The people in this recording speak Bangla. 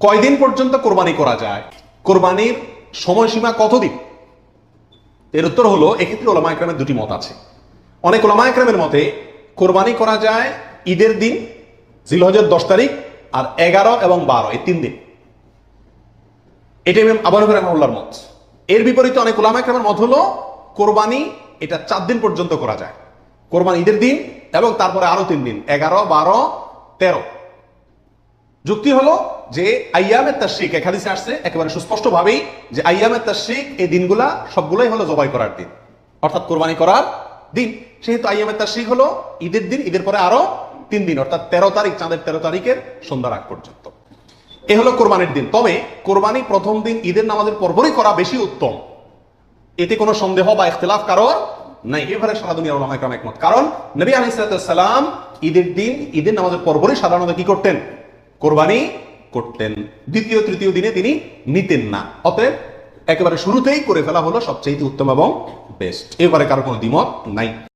কয়দিন পর্যন্ত কোরবানি করা যায়? কোরবানির সময়সীমা কতদিন? এর উত্তর হলো, এক্ষেত্রে ওলামা একরামের দুটি মত আছে। অনেক ওলামা একরামের মতে, কোরবানি করা যায় ঈদের দিন জিলহজের দশ তারিখ, আর এগারো এবং বারো, এই তিন দিন। এটা আবার আবু হানিফা মত। এর বিপরীতে অনেক ওলামা একরামের মত হলো, কোরবানি এটা চার দিন পর্যন্ত করা যায়। কোরবানি ঈদের দিন এবং তারপরে আরও তিন দিন, এগারো, বারো, তেরো। যুক্তি হলো যে আইয়ামের তাশরিক, এক হাদিসে আসছে, একেবারে সুস্পষ্ট ভাবেই যে আইয়ামের তাশরিক, এই দিনগুলা সবগুলোই হলো জবাই করার দিন। অর্থাৎ কোরবানি করার দিন। সেহেতু আইয়ামের তাশরিক হলো ঈদের দিন, ঈদের পরে আরও তিন দিন, অর্থাৎ তেরো তারিখ, চাঁদের তেরো তারিখের সন্ধ্যার আগ পর্যন্ত। এ হলো কোরবানির দিন। তবে কোরবানি প্রথম দিন ঈদের নামাজের পরপরই করা বেশি উত্তম। এতে কোনো সন্দেহ বা ইখতিলাফ কারোর নাই। এবারে সারা দুনিয়ার একমত। কারণ নবী আলাইহিস ঈদের দিন, ঈদের নামাজের পরপরই সাধারণত কি করতেন? কোরবানি করতেন। দ্বিতীয়, তৃতীয় দিনে তিনি নিতেন না। অতএব একেবারে শুরুতেই করে ফেলা হলো সবচেয়ে উত্তম এবং বেস্ট এবারে কারও কোনো দ্বিমত নাই।